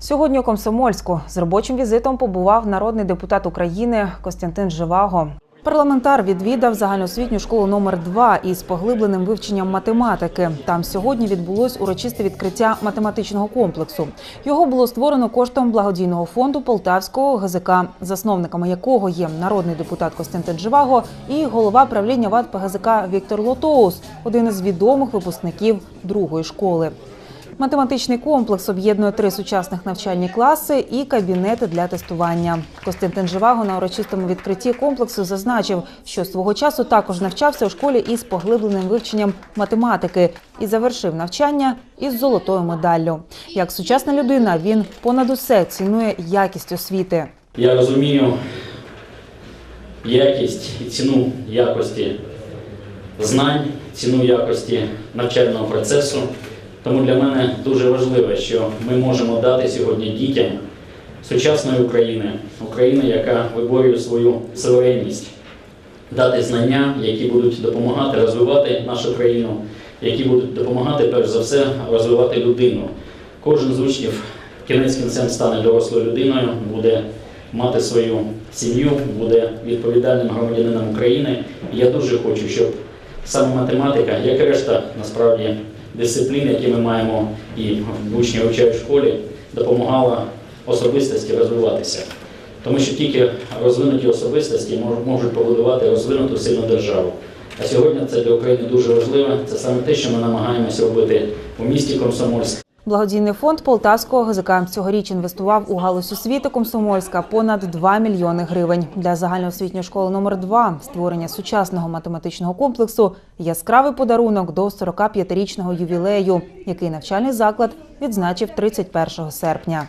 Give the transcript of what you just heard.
Сьогодні у Комсомольську з робочим візитом побував народний депутат України Костянтин Живаго. Парламентар відвідав загальноосвітню школу номер 2 із поглибленим вивченням математики. Там сьогодні відбулось урочисте відкриття математичного комплексу. Його було створено коштом благодійного фонду Полтавського ГЗК, засновниками якого є народний депутат Костянтин Живаго і голова правління ВАД ПГЗК Віктор Лотоус, один із відомих випускників другої школи. Математичний комплекс об'єднує три сучасних навчальні класи і кабінети для тестування. Костянтин Живаго на урочистому відкритті комплексу зазначив, що свого часу також навчався у школі із поглибленим вивченням математики і завершив навчання із золотою медаллю. Як сучасна людина, він понад усе цінує якість освіти. Я розумію якість і ціну якості знань, ціну якості навчального процесу. Тому для мене дуже важливо, що ми можемо дати сьогодні дітям сучасної України, України, яка виборює свою суверенність, дати знання, які будуть допомагати розвивати нашу країну, які будуть допомагати перш за все розвивати людину. Кожен з учнів кінець кінцем стане дорослою людиною, буде мати свою сім'ю, буде відповідальним громадянином України. Я дуже хочу, щоб саме математика, як решта насправді дисциплін, які ми маємо і учні вивчають в школі, допомагала особистості розвиватися. Тому що тільки розвинуті особистості можуть побудувати розвинуту сильну державу. А сьогодні це для України дуже важливо. Це саме те, що ми намагаємося робити у місті Комсомольськ. Благодійний фонд Полтавського ГЗК цьогоріч інвестував у галузь освіти Комсомольська понад 2 мільйони гривень. Для загальноосвітньої школи номер 2 створення сучасного математичного комплексу яскравий подарунок до 45-річного ювілею, який навчальний заклад відзначив 31 серпня.